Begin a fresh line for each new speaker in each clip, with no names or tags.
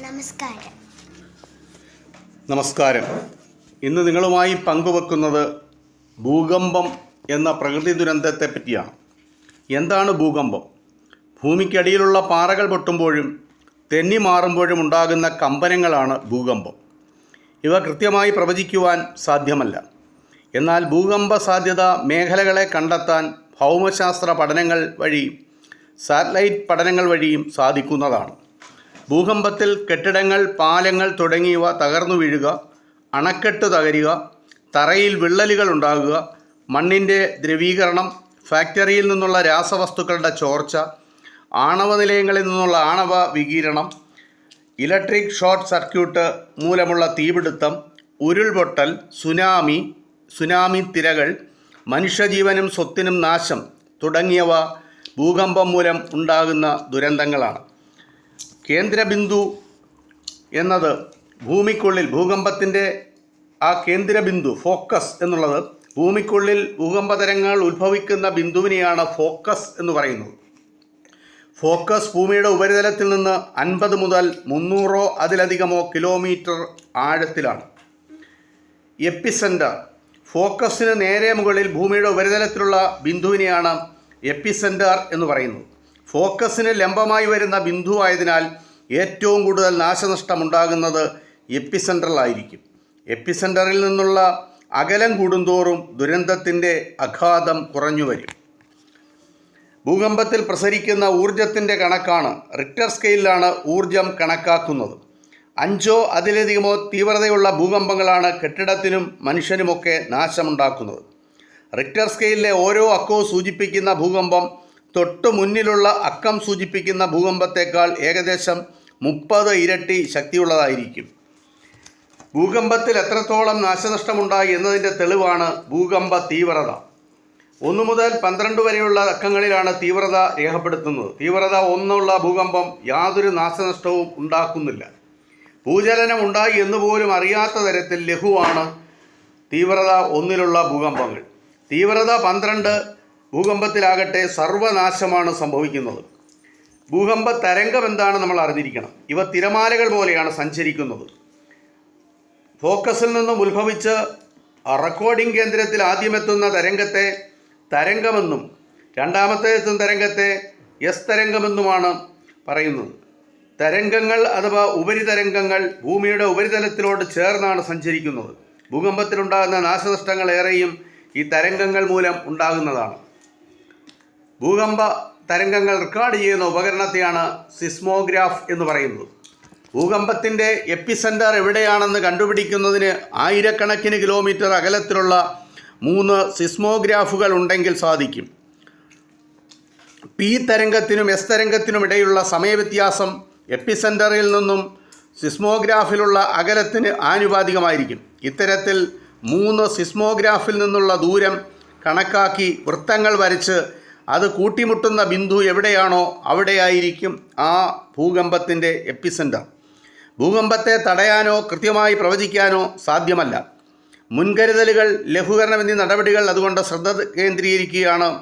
നമസ്കാരം.
നമസ്കാരം. ഇന്ന് നിങ്ങളുമായി പങ്കുവെക്കുന്നത് ഭൂകമ്പം എന്ന പ്രകൃതി ദുരന്തത്തെ പറ്റിയാണ്. എന്താണ് ഭൂകമ്പം? ഭൂമിക്കടിയിലുള്ള പാറകൾ പൊട്ടുമ്പോഴും തെന്നി മാറുമ്പോഴും ഉണ്ടാകുന്ന കമ്പനങ്ങളാണ് ഭൂകമ്പം. ഇവ കൃത്യമായി പ്രവചിക്കുവാൻ സാധ്യമല്ല. എന്നാൽ ഭൂകമ്പ സാധ്യത മേഖലകളെ കണ്ടെത്താൻ ഭൗമശാസ്ത്ര പഠനങ്ങൾ വഴി സാറ്റലൈറ്റ് പഠനങ്ങൾ വഴിയും സാധിക്കുന്നതാണ്. ഭൂകമ്പത്തിൽ കെട്ടിടങ്ങൾ പാലങ്ങൾ തുടങ്ങിയവ തകർന്നു വീഴുക അണക്കെട്ട് തകരുക തറയിൽ വിള്ളലുകൾ ഉണ്ടാകുക മണ്ണിന്റെ ദ്രവീകരണം ഫാക്ടറിയിൽ നിന്നുള്ള രാസവസ്തുക്കളുടെ ചോർച്ച ആണവ നിലയങ്ങളിൽ നിന്നുള്ള ആണവ വികിരണം ഇലക്ട്രിക് ഷോർട്ട് സർക്യൂട്ട് മൂലമുള്ള തീപിടുത്തം ഉരുൾപൊട്ടൽ സുനാമി സുനാമി തിരകൾ മനുഷ്യജീവനും സ്വത്തിനും നാശം തുടങ്ങിയവ ഭൂകമ്പം മൂലം ഉണ്ടാകുന്ന ദുരന്തങ്ങളാണ്. കേന്ദ്രബിന്ദു എന്നത് ഭൂമിക്കുള്ളിൽ ഭൂകമ്പത്തിന്റെ ആ കേന്ദ്രബിന്ദു ഫോക്കസ് എന്നുള്ളത് ഭൂമിക്കുള്ളിൽ ഭൂകമ്പതരങ്ങൾ ഉത്ഭവിക്കുന്ന ബിന്ദുവിനെയാണ് ഫോക്കസ് എന്ന് പറയുന്നത്. ഫോക്കസ് ഭൂമിയുടെ ഉപരിതലത്തിൽ നിന്ന് അൻപത് മുതൽ മുന്നൂറോ അതിലധികമോ കിലോമീറ്റർ ആഴത്തിലാണ്. എപ്പിസെന്റർ. ഫോക്കസിന് നേരെ മുകളിൽ ഭൂമിയുടെ ഉപരിതലത്തിലുള്ള ബിന്ദുവിനെയാണ് എപ്പിസെന്റർ എന്ന് പറയുന്നത്. ഫോക്കസിന് ലംബമായി വരുന്ന ബിന്ദുവായതിനാൽ ഏറ്റവും കൂടുതൽ നാശനഷ്ടം ഉണ്ടാകുന്നത് എപ്പിസെന്ററിലായിരിക്കും എപ്പിസെന്ററിൽ നിന്നുള്ള അകലം കൂടുന്തോറും ദുരന്തത്തിന്റെ അഘാതം കുറഞ്ഞു വരും ഭൂകമ്പത്തിൽ പ്രസരിക്കുന്ന ഊർജത്തിന്റെ കണക്കാണ്. റിക്ടർ സ്കെയിലാണ് ഊർജം കണക്കാക്കുന്നത്. അഞ്ചോ അതിലധികമോ തീവ്രതയുള്ള ഭൂകമ്പങ്ങളാണ് കെട്ടിടത്തിനും മനുഷ്യനുമൊക്കെ നാശമുണ്ടാക്കുന്നത്. റിക്ടർ സ്കെയിലിലെ ഓരോ അക്കവും സൂചിപ്പിക്കുന്ന ഭൂകമ്പം തൊട്ടു മുന്നിലുള്ള അക്കം സൂചിപ്പിക്കുന്ന ഭൂകമ്പത്തേക്കാൾ ഏകദേശം മുപ്പത് ഇരട്ടി ശക്തിയുള്ളതായിരിക്കും. ഭൂകമ്പത്തിൽ എത്രത്തോളം നാശനഷ്ടമുണ്ടായി എന്നതിന്റെ തെളിവാണ് ഭൂകമ്പ തീവ്രത. ഒന്ന് മുതൽ പന്ത്രണ്ട് വരെയുള്ള അക്കങ്ങളിലാണ് തീവ്രത രേഖപ്പെടുത്തുന്നത്. തീവ്രത ഒന്നുള്ള ഭൂകമ്പം യാതൊരു നാശനഷ്ടവും ഉണ്ടാക്കുന്നില്ല. ഭൂചലനം ഉണ്ടായി എന്ന് പോലും അറിയാത്ത തരത്തിൽ ലഘുവാണ് തീവ്രത ഒന്നിലുള്ള ഭൂകമ്പങ്ങൾ. തീവ്രത പന്ത്രണ്ട് ഭൂകമ്പത്തിലാകട്ടെ സർവനാശമാണ് സംഭവിക്കുന്നത്. ഭൂകമ്പ തരംഗം എന്താണ് നമ്മൾ അറിഞ്ഞിരിക്കണം. ഇവ തിരമാലകൾ പോലെയാണ് സഞ്ചരിക്കുന്നത്. ഫോക്കസിൽ നിന്നും ഉത്ഭവിച്ച് റെക്കോർഡിംഗ് കേന്ദ്രത്തിൽ ആദ്യമെത്തുന്ന തരംഗത്തെ തരംഗമെന്നും രണ്ടാമത്തെ എത്തുന്ന തരംഗത്തെ എസ് തരംഗമെന്നുമാണ് പറയുന്നത്. തരംഗങ്ങൾ അഥവാ ഉപരിതരംഗങ്ങൾ ഭൂമിയുടെ ഉപരിതലത്തിലോട് ചേർന്നാണ് സഞ്ചരിക്കുന്നത്. ഭൂകമ്പത്തിലുണ്ടാകുന്ന നാശനഷ്ടങ്ങൾ ഏറെയും ഈ തരംഗങ്ങൾ മൂലം ഉണ്ടാകുന്നതാണ്. ഭൂകമ്പ തരംഗങ്ങൾ റെക്കോർഡ് ചെയ്യുന്ന ഉപകരണത്തെയാണ് സിസ്മോഗ്രാഫ് എന്ന് പറയുന്നത്. ഭൂകമ്പത്തിന്റെ എപ്പിസെന്റർ എവിടെയാണെന്ന് കണ്ടുപിടിക്കുന്നതിന് ആയിരക്കണക്കിന് കിലോമീറ്റർ അകലത്തിലുള്ള മൂന്ന് സിസ്മോഗ്രാഫുകൾ ഉണ്ടെങ്കിൽ സാധിക്കും. പി തരംഗത്തിനും എസ് തരംഗത്തിനും ഇടയിലുള്ള സമയവ്യത്യാസം എപ്പിസെന്ററിൽ നിന്നും സിസ്മോഗ്രാഫിലുള്ള അകലത്തിന് ആനുപാതികമായിരിക്കും. ഇത്തരത്തിൽ മൂന്ന് സിസ്മോഗ്രാഫിൽ നിന്നുള്ള ദൂരം കണക്കാക്കി വൃത്തങ്ങൾ വരച്ച് അത് കൂട്ടിമുട്ടുന്ന ബിന്ദു എവിടെയാണോ അവിടെയായിരിക്കും ആ ഭൂകമ്പത്തിന്റെ എപ്പിസെന്റർ ഭൂകമ്പത്തെ തടയാനോ കൃത്യമായി പ്രവചിക്കാനോ സാധ്യമല്ല. മുൻകരുതലുകൾ ലഘൂകരണം എന്നീ നടപടികൾ അതുകൊണ്ട് ശ്രദ്ധ കേന്ദ്രീകരിക്കുകയാണ്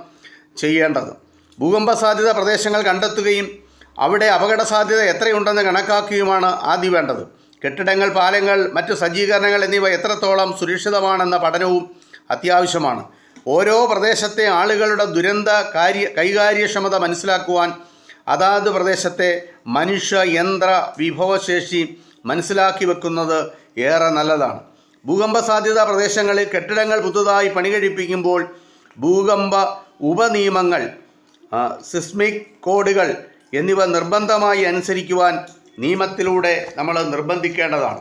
ചെയ്യേണ്ടത്. ഭൂകമ്പ സാധ്യത പ്രദേശങ്ങൾ കണ്ടെത്തുകയും അവിടെ അപകട സാധ്യത എത്രയുണ്ടെന്ന് കണക്കാക്കുകയുമാണ് ആദ്യം വേണ്ടത്. കെട്ടിടങ്ങൾ പാലങ്ങൾ മറ്റു സജ്ജീകരണങ്ങൾ എന്നിവ എത്രത്തോളം സുരക്ഷിതമാണെന്ന പഠനവും അത്യാവശ്യമാണ്. ഓരോ പ്രദേശത്തെ ആളുകളുടെ ദുരന്ത കാര്യ കൈകാര്യക്ഷമത മനസ്സിലാക്കുവാൻ അതാത് പ്രദേശത്തെ മനുഷ്യ യന്ത്ര വിഭവശേഷി മനസ്സിലാക്കി വെക്കുന്നത് ഏറെ നല്ലതാണ്. ഭൂകമ്പ സാധ്യത പ്രദേശങ്ങളിൽ കെട്ടിടങ്ങൾ പുതുതായി പണി കഴിപ്പിക്കുമ്പോൾ ഭൂകമ്പ ഉപനിയമങ്ങൾ സിസ്മിക് കോഡുകൾ എന്നിവ നിർബന്ധമായി അനുസരിക്കുവാൻ നിയമത്തിലൂടെ നമ്മൾ നിർബന്ധിക്കേണ്ടതാണ്.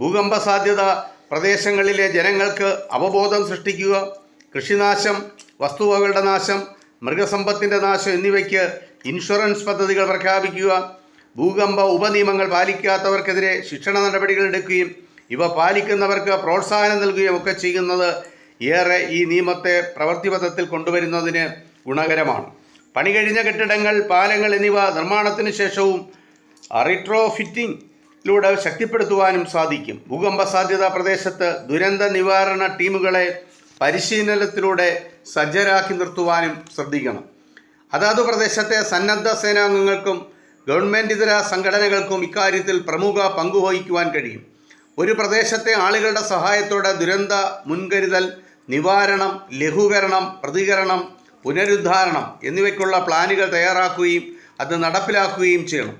ഭൂകമ്പ സാധ്യത പ്രദേശങ്ങളിലെ ജനങ്ങൾക്ക് അവബോധം സൃഷ്ടിക്കുക കൃഷിനാശം വസ്തുവകളുടെ നാശം മൃഗസമ്പത്തിന്റെ നാശം എന്നിവയ്ക്ക് ഇൻഷുറൻസ് പദ്ധതികൾ പ്രഖ്യാപിക്കുക. ഭൂകമ്പ ഉപനിയമങ്ങൾ പാലിക്കാത്തവർക്കെതിരെ ശിക്ഷണ നടപടികൾ എടുക്കുകയും ഇവ പാലിക്കുന്നവർക്ക് പ്രോത്സാഹനം നൽകുകയും ഒക്കെ ചെയ്യുന്നത് ഏറെ ഈ നിയമത്തെ പ്രവൃത്തിപഥത്തിൽ കൊണ്ടുവരുന്നതിന് ഗുണകരമാണ്. പണി കഴിഞ്ഞ കെട്ടിടങ്ങൾ പാലങ്ങൾ എന്നിവ നിർമ്മാണത്തിന് ശേഷവും റിട്രോഫിറ്റിംഗിലൂടെ ശക്തിപ്പെടുത്തുവാനും സാധിക്കും. ഭൂകമ്പ സാധ്യതാ പ്രദേശത്ത് ദുരന്ത നിവാരണ ടീമുകളെ പരിശീലനത്തിലൂടെ സജ്ജരാക്കി നിർത്തുവാനും ശ്രദ്ധിക്കണം. അതാത് പ്രദേശത്തെ സന്നദ്ധ സേനാംഗങ്ങൾക്കും ഗവൺമെന്റ് ഇതര സംഘടനകൾക്കും ഇക്കാര്യത്തിൽ പ്രമുഖ പങ്കുവഹിക്കുവാൻ കഴിയും. ഒരു പ്രദേശത്തെ ആളുകളുടെ സഹായത്തോടെ ദുരന്ത മുൻകരുതൽ നിവാരണം ലഘൂകരണം പ്രതികരണം പുനരുദ്ധാരണം എന്നിവയ്ക്കുള്ള പ്ലാനുകൾ തയ്യാറാക്കുകയും അത് നടപ്പിലാക്കുകയും ചെയ്യണം.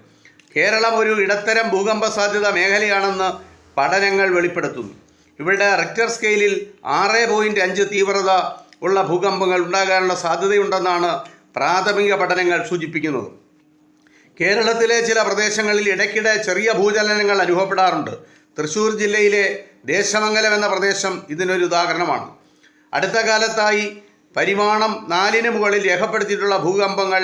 കേരളം ഒരു ഇടത്തരം ഭൂകമ്പ സാധ്യത മേഖലയാണെന്ന് പഠനങ്ങൾ വെളിപ്പെടുത്തുന്നു. ഇവിടെ റിക്ടർ സ്കെയിലിൽ ആറ് പോയിന്റ് അഞ്ച് തീവ്രത ഉള്ള ഭൂകമ്പങ്ങൾ ഉണ്ടാകാനുള്ള സാധ്യതയുണ്ടെന്നാണ് പ്രാഥമിക പഠനങ്ങൾ സൂചിപ്പിക്കുന്നത്. കേരളത്തിലെ ചില പ്രദേശങ്ങളിൽ ഇടയ്ക്കിടെ ചെറിയ ഭൂചലനങ്ങൾ അനുഭവപ്പെടാറുണ്ട്. തൃശ്ശൂർ ജില്ലയിലെ ദേശമംഗലം എന്ന പ്രദേശം ഇതിനൊരു ഉദാഹരണമാണ്. അടുത്ത കാലത്തായി പരിമാണം നാലിന് മുകളിൽ രേഖപ്പെടുത്തിയിട്ടുള്ള ഭൂകമ്പങ്ങൾ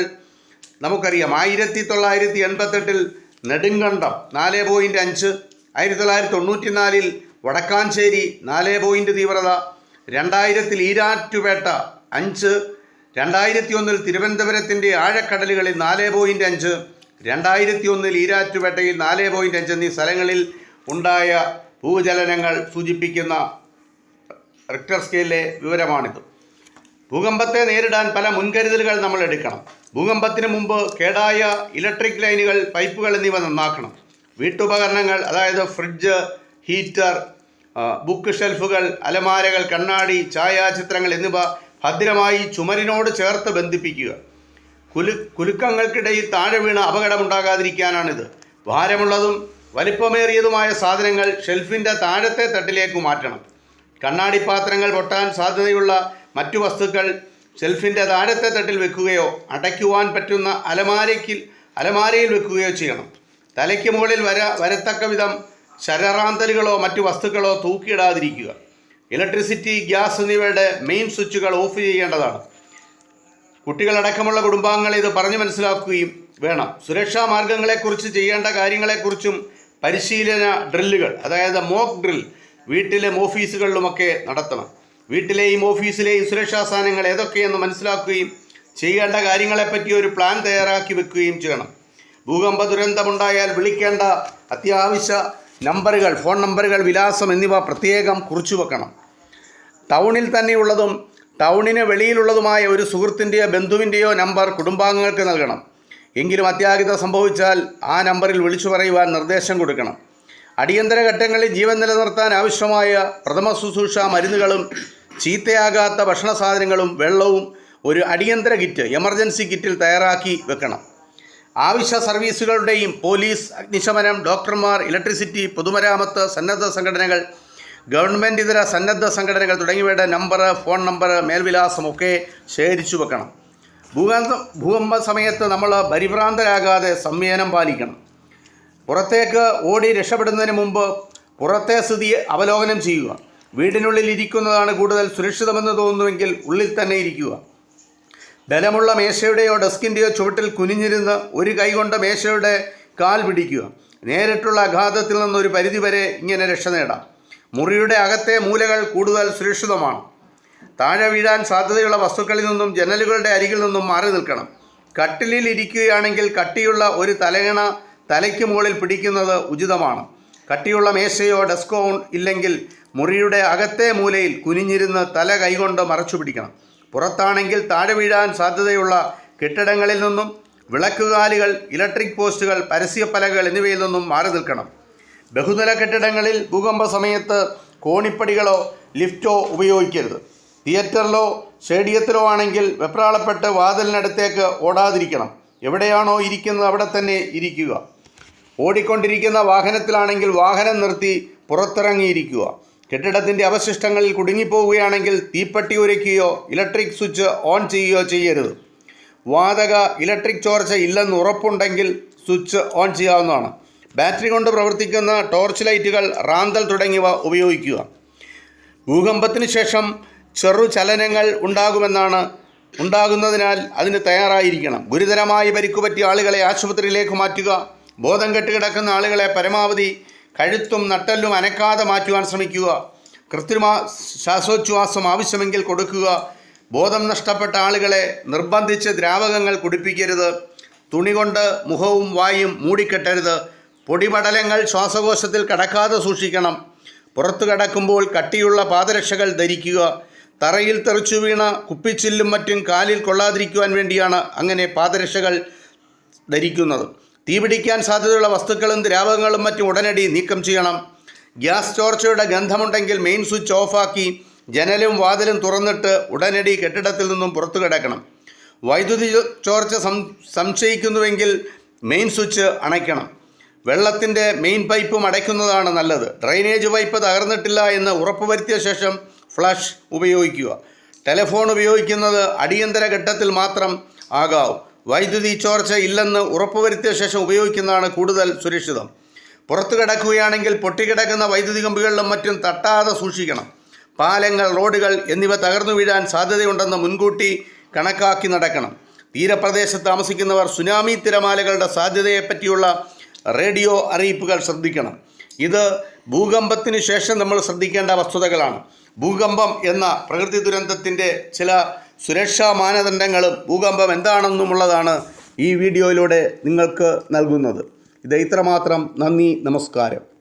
നമുക്കറിയാം. ആയിരത്തി തൊള്ളായിരത്തി എൺപത്തെട്ടിൽ നെടുങ്കണ്ടം നാല് പോയിന്റ് അഞ്ച് ആയിരത്തി തൊള്ളായിരത്തി തൊണ്ണൂറ്റി നാലിൽ വടക്കാഞ്ചേരി നാല് പോയിന്റ് തീവ്രത രണ്ടായിരത്തിൽ ഈരാറ്റുപേട്ട അഞ്ച് രണ്ടായിരത്തി ഒന്നിൽ തിരുവനന്തപുരത്തിന്റെ ആഴക്കടലുകളിൽ നാല് പോയിന്റ് അഞ്ച് രണ്ടായിരത്തി ഒന്നിൽ ഈരാറ്റുപേട്ടയിൽ നാല് പോയിന്റ് അഞ്ച് എന്നീ സ്ഥലങ്ങളിൽ ഉണ്ടായ ഭൂചലനങ്ങൾ സൂചിപ്പിക്കുന്ന റിക്ടർ സ്കെയിലിലെ വിവരമാണിത്. ഭൂകമ്പത്തെ നേരിടാൻ പല മുൻകരുതലുകൾ നമ്മൾ എടുക്കണം. ഭൂകമ്പത്തിന് മുമ്പ് കേടായ ഇലക്ട്രിക് ലൈനുകൾ പൈപ്പുകൾ എന്നിവ നന്നാക്കണം. വീട്ടുപകരണങ്ങൾ അതായത് ഫ്രിഡ്ജ് ഹീറ്റർ ബുക്ക് ഷെൽഫുകൾ അലമാരകൾ കണ്ണാടി ഛായാചിത്രങ്ങൾ എന്നിവ ഭദ്രമായി ചുമരിനോട് ചേർത്ത് ബന്ധിപ്പിക്കുക. കുലു കുലുക്കങ്ങൾക്കിടയിൽ താഴെ വീണ് അപകടമുണ്ടാകാതിരിക്കാനാണിത്. ഭാരമുള്ളതും വലിപ്പമേറിയതുമായ സാധനങ്ങൾ ഷെൽഫിന്റെ താഴത്തെ തട്ടിലേക്ക് മാറ്റണം. കണ്ണാടി പാത്രങ്ങൾ പൊട്ടാൻ സാധ്യതയുള്ള മറ്റു വസ്തുക്കൾ ഷെൽഫിന്റെ താഴത്തെ തട്ടിൽ വെക്കുകയോ അടയ്ക്കുവാൻ പറ്റുന്ന അലമാരയ്ക്ക് അലമാരയിൽ വെക്കുകയോ ചെയ്യണം. തലയ്ക്ക് മുകളിൽ വര വരത്തക്ക വിധം ശരറാന്തലുകളോ മറ്റു വസ്തുക്കളോ തൂക്കിയിടാതിരിക്കുക. ഇലക്ട്രിസിറ്റി ഗ്യാസ് എന്നിവയുടെ മെയിൻ സ്വിച്ചുകൾ ഓഫ് ചെയ്യേണ്ടതാണ്. കുട്ടികളടക്കമുള്ള കുടുംബാംഗങ്ങളെ ഇത് പറഞ്ഞു മനസ്സിലാക്കുകയും വേണം. സുരക്ഷാ മാർഗങ്ങളെക്കുറിച്ച് ചെയ്യേണ്ട കാര്യങ്ങളെക്കുറിച്ചും പരിശീലന ഡ്രില്ലുകൾ അതായത് മോക്ക് ഡ്രിൽ വീട്ടിലും ഓഫീസുകളിലുമൊക്കെ നടത്തണം. വീട്ടിലെയും ഓഫീസിലെയും സുരക്ഷാ സാധനങ്ങൾ ഏതൊക്കെയെന്ന് മനസ്സിലാക്കുകയും ചെയ്യേണ്ട കാര്യങ്ങളെപ്പറ്റി ഒരു പ്ലാൻ തയ്യാറാക്കി വെക്കുകയും ചെയ്യണം. ഭൂകമ്പ ദുരന്തമുണ്ടായാൽ വിളിക്കേണ്ട അത്യാവശ്യ നമ്പറുകൾ ഫോൺ നമ്പറുകൾ വിലാസം എന്നിവ പ്രത്യേകം കുറിച്ചു വെക്കണം. ടൗണിൽ തന്നെയുള്ളതും ടൗണിന് വെളിയിലുള്ളതുമായ ഒരു സുഹൃത്തിന്റെയോ ബന്ധുവിന്റെയോ നമ്പർ കുടുംബാംഗങ്ങൾക്ക് നൽകണം. എങ്കിലും അത്യാഹിതം സംഭവിച്ചാൽ ആ നമ്പറിൽ വിളിച്ചു പറയുവാൻ നിർദ്ദേശം കൊടുക്കണം. അടിയന്തര ഘട്ടങ്ങളിൽ ജീവൻ നിലനിർത്താൻ ആവശ്യമായ പ്രഥമ ശുശ്രൂഷ മരുന്നുകളും ചീത്തയാകാത്ത ഭക്ഷണ സാധനങ്ങളും വെള്ളവും ഒരു അടിയന്തര കിറ്റ് എമർജൻസി കിറ്റിൽ തയ്യാറാക്കി വെക്കണം. ആവശ്യ സർവീസുകളുടെയും പോലീസ് അഗ്നിശമനം ഡോക്ടർമാർ ഇലക്ട്രിസിറ്റി പൊതുമരാമത്ത് സന്നദ്ധ സംഘടനകൾ ഗവൺമെന്റ് ഇതര സന്നദ്ധ സംഘടനകൾ തുടങ്ങിയവയുടെ നമ്പർ ഫോൺ നമ്പർ മേൽവിലാസം ഒക്കെ ശേഖരിച്ചു വെക്കണം. ഭൂകമ്പ ഭൂകമ്പ സമയത്ത് നമ്മൾ പരിഭ്രാന്തരാകാതെ സംയനം പാലിക്കണം. പുറത്തേക്ക് ഓടി രക്ഷപ്പെടുന്നതിന് മുമ്പ് പുറത്തെ സ്ഥിതി അവലോകനം ചെയ്യുക. വീടിനുള്ളിൽ ഇരിക്കുന്നതാണ് കൂടുതൽ സുരക്ഷിതമെന്ന് തോന്നുന്നുവെങ്കിൽ ഉള്ളിൽ തന്നെ ഇരിക്കുക. ബലമുള്ള മേശയുടെയോ ഡെസ്കിന്റെയോ ചുവട്ടിൽ കുനിഞ്ഞിരുന്ന് ഒരു കൈകൊണ്ട് മേശയുടെ കാൽ പിടിക്കുക. നേരിട്ടുള്ള ആഘാതത്തിൽ നിന്നൊരു പരിധിവരെ ഇങ്ങനെ രക്ഷ നേടാം. മുറിയുടെ അകത്തെ മൂലകൾ കൂടുതൽ സുരക്ഷിതമാണ്. താഴെ വീഴാൻ സാധ്യതയുള്ള വസ്തുക്കളിൽ നിന്നും ജനലുകളുടെ അരികിൽ നിന്നും മാറി നിൽക്കണം. കട്ടിലിൽ ഇരിക്കുകയാണെങ്കിൽ കട്ടിയുള്ള ഒരു തലയിണ തലയ്ക്ക് മുകളിൽ പിടിക്കുന്നത് ഉചിതമാണ്. കട്ടിയുള്ള മേശയോ ഡെസ്കോ ഇല്ലെങ്കിൽ മുറിയുടെ അകത്തെ മൂലയിൽ കുനിഞ്ഞിരുന്ന് തല കൈകൊണ്ട് മറച്ചു പിടിക്കണം പുറത്താണെങ്കിൽ താഴെ വീഴാൻ സാധ്യതയുള്ള കെട്ടിടങ്ങളിൽ നിന്നും വിളക്കുകാലുകൾ ഇലക്ട്രിക് പോസ്റ്റുകൾ പരസ്യപ്പലകൾ എന്നിവയിൽ നിന്നും മാറി നിൽക്കണം. ബഹുനില കെട്ടിടങ്ങളിൽ ഭൂകമ്പ സമയത്ത് കോണിപ്പടികളോ ലിഫ്റ്റോ ഉപയോഗിക്കരുത്. തിയേറ്ററിലോ സ്റ്റേഡിയത്തിലോ ആണെങ്കിൽ വെപ്രാളപ്പെട്ട് വാതിലിനടുത്തേക്ക് ഓടാതിരിക്കണം. എവിടെയാണോ ഇരിക്കുന്നത് അവിടെ തന്നെ ഇരിക്കുക. ഓടിക്കൊണ്ടിരിക്കുന്ന വാഹനത്തിലാണെങ്കിൽ വാഹനം നിർത്തി പുറത്തിറങ്ങിയിരിക്കുക. കെട്ടിടത്തിന്റെ അവശിഷ്ടങ്ങളിൽ കുടുങ്ങിപ്പോവുകയാണെങ്കിൽ തീപ്പെട്ടി ഒരുക്കുകയോ ഇലക്ട്രിക് സ്വിച്ച് ഓൺ ചെയ്യുകയോ ചെയ്യരുത്. വാതക ഇലക്ട്രിക് ചോർച്ച ഇല്ലെന്ന് ഉറപ്പുണ്ടെങ്കിൽ സ്വിച്ച് ഓൺ ചെയ്യാവുന്നതാണ്. ബാറ്ററി കൊണ്ട് പ്രവർത്തിക്കുന്ന ടോർച്ച് ലൈറ്റുകൾ റാന്തൽ തുടങ്ങിയവ ഉപയോഗിക്കുക. ഭൂകമ്പത്തിന് ശേഷം ചെറു ചലനങ്ങൾ ഉണ്ടാകുമെന്നാണ് ഉണ്ടാകുന്നതിനാൽ അതിന് തയ്യാറായിരിക്കണം. ഗുരുതരമായി പരിക്കുപറ്റിയ ആളുകളെ ആശുപത്രിയിലേക്ക് മാറ്റുക ബോധം കെട്ട് കിടക്കുന്ന ആളുകളെ പരമാവധി കഴുത്തും നട്ടല്ലും അനക്കാതെ മാറ്റുവാൻ ശ്രമിക്കുക. കൃത്രിമ ശ്വാസോച്ഛ്വാസം ആവശ്യമെങ്കിൽ കൊടുക്കുക. ബോധം നഷ്ടപ്പെട്ട ആളുകളെ നിർബന്ധിച്ച് ദ്രാവകങ്ങൾ കുടിപ്പിക്കരുത്. തുണി കൊണ്ട് മുഖവും വായും മൂടിക്കെട്ടരുത്. പൊടിപടലങ്ങൾ ശ്വാസകോശത്തിൽ കടക്കാതെ സൂക്ഷിക്കണം. പുറത്തു കടക്കുമ്പോൾ കട്ടിയുള്ള പാദരക്ഷകൾ ധരിക്കുക. തറയിൽ തെറിച്ചു വീണ കുപ്പിച്ചില്ലും മറ്റും കാലിൽ കൊള്ളാതിരിക്കുവാൻ വേണ്ടിയാണ് അങ്ങനെ പാദരക്ഷകൾ ധരിക്കുന്നത്. തീപിടിക്കാൻ സാധ്യതയുള്ള വസ്തുക്കളും ദ്രാവകങ്ങളും മറ്റും ഉടനടി നീക്കം ചെയ്യണം. ഗ്യാസ് ചോർച്ചയുടെ ഗന്ധമുണ്ടെങ്കിൽ മെയിൻ സ്വിച്ച് ഓഫാക്കി ജനലും വാതിലും തുറന്നിട്ട് ഉടനടി കെട്ടിടത്തിൽ നിന്നും പുറത്തു കിടക്കണം. വൈദ്യുതി ചോർച്ച സംശയിക്കുന്നുവെങ്കിൽ മെയിൻ സ്വിച്ച് അണയ്ക്കണം. വെള്ളത്തിന്റെ മെയിൻ പൈപ്പും അടയ്ക്കുന്നതാണ് നല്ലത്. ഡ്രൈനേജ് പൈപ്പ് തകർന്നിട്ടില്ല എന്ന് ഉറപ്പുവരുത്തിയ ശേഷം ഫ്ലഷ് ഉപയോഗിക്കുക. ടെലിഫോൺ ഉപയോഗിക്കുന്നത് അടിയന്തര ഘട്ടത്തിൽ മാത്രം ആകാവൂ വൈദ്യുതി ചോർച്ച ഇല്ലെന്ന് ഉറപ്പുവരുത്തിയ ശേഷം ഉപയോഗിക്കുന്നതാണ് കൂടുതൽ സുരക്ഷിതം. പുറത്തു കിടക്കുകയാണെങ്കിൽ പൊട്ടിക്കിടക്കുന്ന വൈദ്യുതി കമ്പികളിലും മറ്റും തട്ടാതെ സൂക്ഷിക്കണം. പാലങ്ങൾ റോഡുകൾ എന്നിവ തകർന്നു വീഴാൻ സാധ്യതയുണ്ടെന്ന് മുൻകൂട്ടി കണക്കാക്കി നടക്കണം. തീരപ്രദേശത്ത് താമസിക്കുന്നവർ സുനാമി തിരമാലകളുടെ സാധ്യതയെപ്പറ്റിയുള്ള റേഡിയോ അറിയിപ്പുകൾ ശ്രദ്ധിക്കണം. ഇത് ഭൂകമ്പത്തിന് ശേഷം നമ്മൾ ശ്രദ്ധിക്കേണ്ട വസ്തുതകളാണ്. ഭൂകമ്പം എന്ന പ്രകൃതി ദുരന്തത്തിന്റെ ചില സുരക്ഷാ മാനദണ്ഡങ്ങളും ഭൂകമ്പം എന്താണെന്നുമുള്ളതാണ് ഈ വീഡിയോയിലൂടെ നിങ്ങൾക്ക് നൽകുന്നത്. ഇത് ഇത്രമാത്രം. നന്ദി നമസ്കാരം.